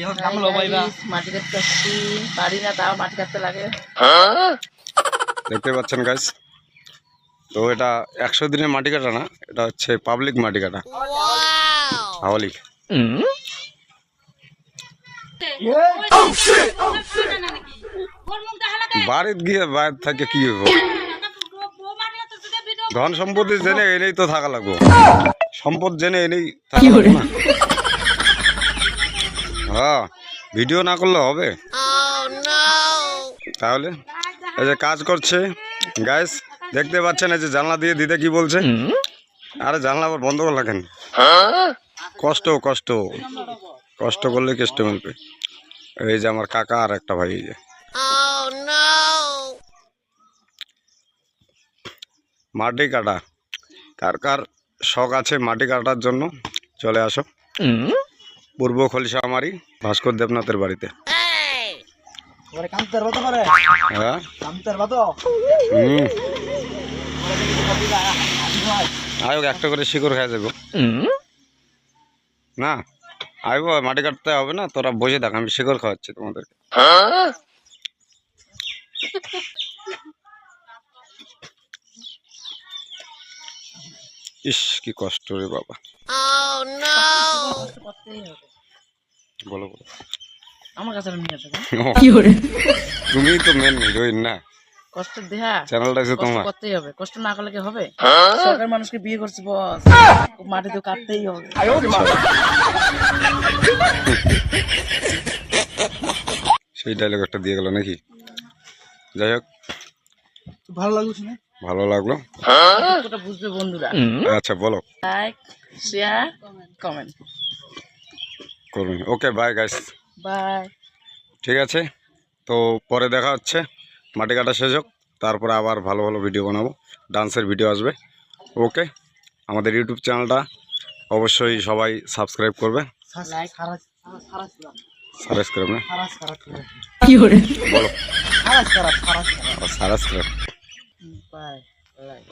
যখন কামলো পাইবা মাটি কাটতে আসছি। পারি না তাও মাটি কাটতে লাগে। দেখতে পাচ্ছেন গাইস তো এটা একশো দিনের মাটি কাটা না এটা হচ্ছে পাবলিক মাটি কাটা। হাওয়ালি বাড়িতে গিয়ে বাইরে থাকে কি হইব? ধন সম্পত্তি জেনে এনেই তো থাকা লাগবো। সম্পদ জেনে এনেই থাকা লাগবো না। হ্যাঁ ভিডিও না করলে হবে। তাহলে এই যে কাজ করছে। গাইস দেখতে পাচ্ছেন এই যে জানলা দিয়ে দিতে কি বলছে? আরে জানলা আবার বন্ধ করে রাখেন কষ্ট কষ্ট। কষ্ট করলে কেষ্ট মিলবে? এই যে আমার কাকা আর একটা ভাই এই যে। মাটি কাটা। কার কার শখ আছে মাটি কাটার জন্য? চলে আসো। পূর্ব খলিশা আমারই ভাস্কর দেবনাথের বাড়িতে। হ্যাঁ। আয়োগ একটা করে শিকড় খেয়ে যাব না আইবো মাটি কাটতে হবে না তোরা বসে দেখ আমি শিকড় খাওয়াচ্ছি তোমাদেরকে। ইস কি কষ্ট রে বাবা। বলো বলো। আমার কাছে নিয়ে আসো ও, তুমি তো মেন হিরোইন না। কষ্ট দেহা চ্যানেলটা হচ্ছে তোমার। করতেই হবে। কষ্ট না করলে কি হবে? সরকার মানুষকে বিয়ে করছে বস। মাটি তো কাটতেই হবে। সেই ডায়লগ একটা দিয়ে গেল নাকি? যাই হোক। ভালো লাগল শুনে? ভালো লাগল বুঝবে বন্ধুরা আচ্ছা বলো লাইক শেয়ার কমেন্ট করুন ওকে বাই গাইস বাই ঠিক আছে তো পরে দেখা হচ্ছে মাটি কাটা শেষ হোক তারপরে আবার ভালো ভালো ভিডিও বানাবো ডান্সের ভিডিও আসবে ওকে আমাদের ইউটিউব চ্যানেলটা অবশ্যই সবাই সাবস্ক্রাইব করবে সাবস্ক্রাইব না বলো সাবস্ক্রাইব Bye. Like.